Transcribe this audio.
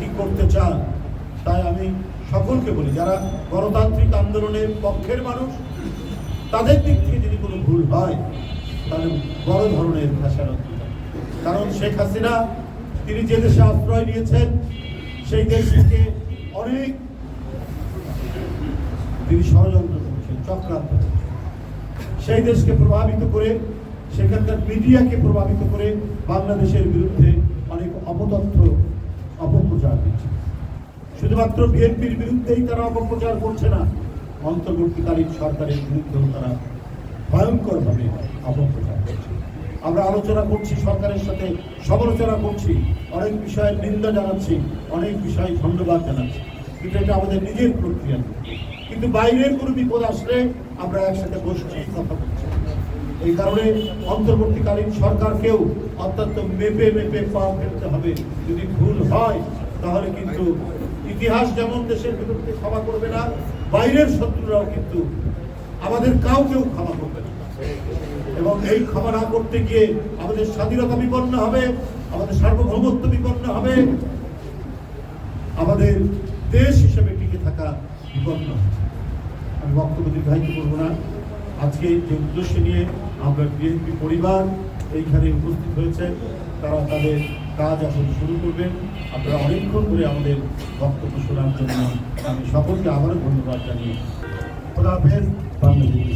কি করতে চান, তাই আমি সকলকে বলি, যারা গণতান্ত্রিক আন্দোলনের পক্ষের মানুষ, তাদের দিক থেকে যদি কোনো ভুল হয়, তাহলে বড় ধরনের খেসারত কারণ শেখ হাসিনা, তিনি যে দেশে আশ্রয় নিয়েছেন, সেই দেশ থেকে অনেক তিনি ষড়যন্ত্র করছেন, চক্রান্ত। সেই দেশকে প্রভাবিত করে, সেখানকার মিডিয়াকে প্রভাবিত করে বাংলাদেশের বিরুদ্ধে অনেক অপতথ্য অপপ্রচার দিচ্ছে শুধুমাত্র বিএনপির বিরুদ্ধেই তারা অপপ্রচার করছে না, অন্তর্বর্তীকালীন সরকারের বিরুদ্ধেও তারা ভয়ঙ্করভাবে অপপ্রচার করছে। আমরা আলোচনা করছি, সরকারের সাথে সমালোচনা করছি, অনেক বিষয়ে নিন্দা জানাচ্ছি, অনেক বিষয়ে ধন্যবাদ জানাচ্ছি। কিন্তু এটা আমাদের নিজের প্রক্রিয়া কিন্তু বাইরের কোনো বিপদ আসলে আমরা একসাথে বসছি, কথা বলছি। এই কারণে অন্তর্বর্তীকালীন সরকারকেও অত্যন্ত মেপে মেপে পা ফেলতে হবে। যদি ভুল হয়, তাহলে কিন্তু ইতিহাস যেমন দেশের বিরুদ্ধে ক্ষমা করবে না, বাইরের শত্রুরাও কিন্তু আমাদের কাউকেও ক্ষমা করবে না। এবং এই ক্ষমা না করতে গিয়ে আমাদের স্বাধীনতা বিপন্ন হবে, আমাদের সার্বভৌমত্ব বিপন্ন হবে, আমাদের দেশ হিসেবে টিকে থাকা বিপন্ন। আমি বক্তব্য দীর্ঘায়িত করব না। আজকে যে উদ্দেশ্য নিয়ে আমরা বিএনপি পরিবার এইখানে উপস্থিত হয়েছে, তারা তাদের কাজ এখন শুরু করবেন। আপনারা অনেকক্ষণ ধরে আমাদের বক্তব্য শোনার জন্য আমি সকলকে আবারও ধন্যবাদ জানিয়ে খোদা হাফেজ, বাংলাদেশ।